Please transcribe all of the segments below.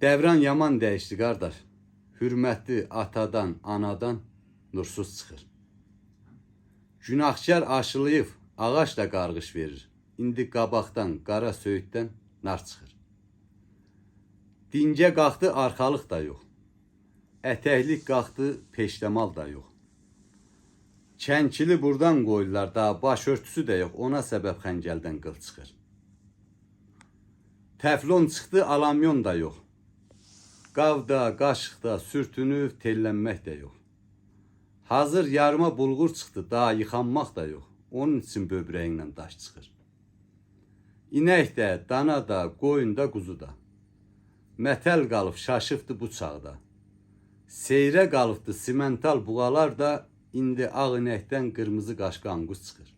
Devran yaman değişti kardeş. Hürmetli atadan, anadan nursuz çıxır. Günahkar aşılayıb ağac da qarğış verir. İndi qabaqdan, qara söyüddən nar çıxır. Dincə qalxdı, arxalıq da yox. Ətəklik qalxdı, peştemal da yox. Çənkili burdan qoyurlar, daha başörtüsü də yox. Ona səbəb xəncəldən qıl çıxır. Teflon çıxdı, alamyon da yox. Qavda, qaşıqda sürtünüb tellənmək də yox. Hazır yarıma bulğur çıxdı, daha yıxanmaq da yox. Onun üçün böbrəyindən daş çıxır. İnək də, dana da, qoyun da, quzu da. Mətəl qalıb şaşıbdı bu çağda. Seyrə qalıbdı simental buğalar da indi ağ inəkdən qırmızı qaşqı anqus çıxır.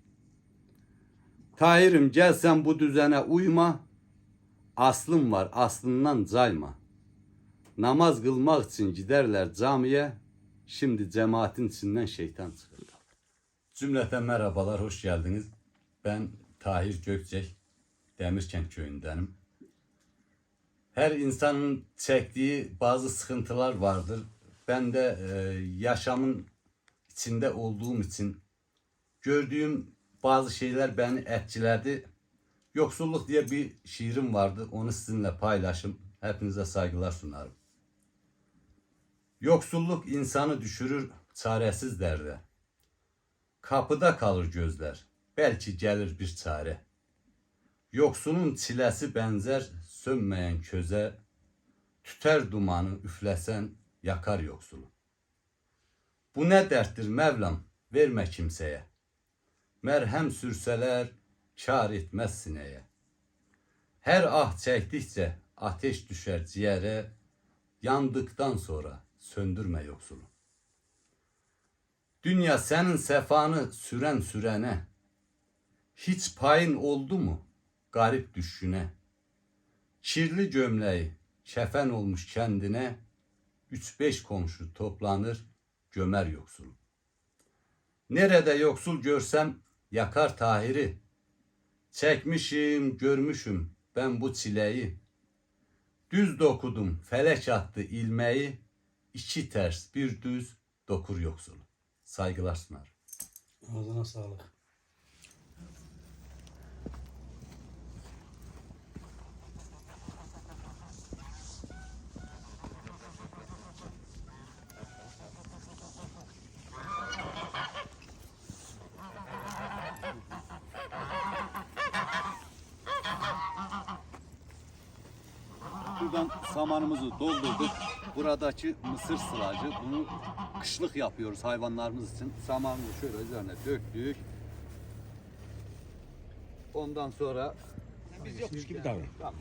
Tahirim gəl sən bu düzənə uyma. Aslın var, aslından cayma. Namaz qılmaq üçün gidərlər camiyə. Şimdi cemaatin içindən şeytan çıxır. Cümleten merhabalar, hoş geldiniz. Ben Tahir Gökçek, Demirkent köyündenim. Her insanın çektiği bazı sıkıntılar vardır. Ben de e, yaşamın içinde olduğum için gördüğüm bazı şeyler beni etkiledi. Yoksulluk diye bir şiirim vardı. Onu sizinle paylaşım. Hepinize saygılar sunarım. Yoksulluk insanı düşürür çaresiz derde. Kapıda kalır gözler. Belki gelir bir çare. Yoksunun çilesi benzer sönmeyen köze. Tüter dumanı üflesen yakar yoksulu. Bu ne derttir Mevlam verme kimseye. Merhem sürseler kar etmez sineye. Her ah çektikçe ateş düşer ciğere. Yandıktan sonra söndürme yoksulu. Dünya senin sefanı süren sürene. Hiç payın oldu mu garip düşüne? Kirli gömleği kefen olmuş kendine. Üç beş komşu toplanır gömer yoksulu. Nerede yoksul görsem yakar Tahir'i. Çekmişim, görmüşüm ben bu çileyi. Düz dokudum, felek attı ilmeği. İki ters, bir düz dokur yoksulu. Saygılar sunar. Ağzına sağlık. Buradan samanımızı doldurduk. Buradaki mısır sılacı. Bunu kışlık yapıyoruz hayvanlarımız için. Samanımızı şöyle üzerine döktük. Ondan sonra Biz yokmuş gibi davran. Tamam.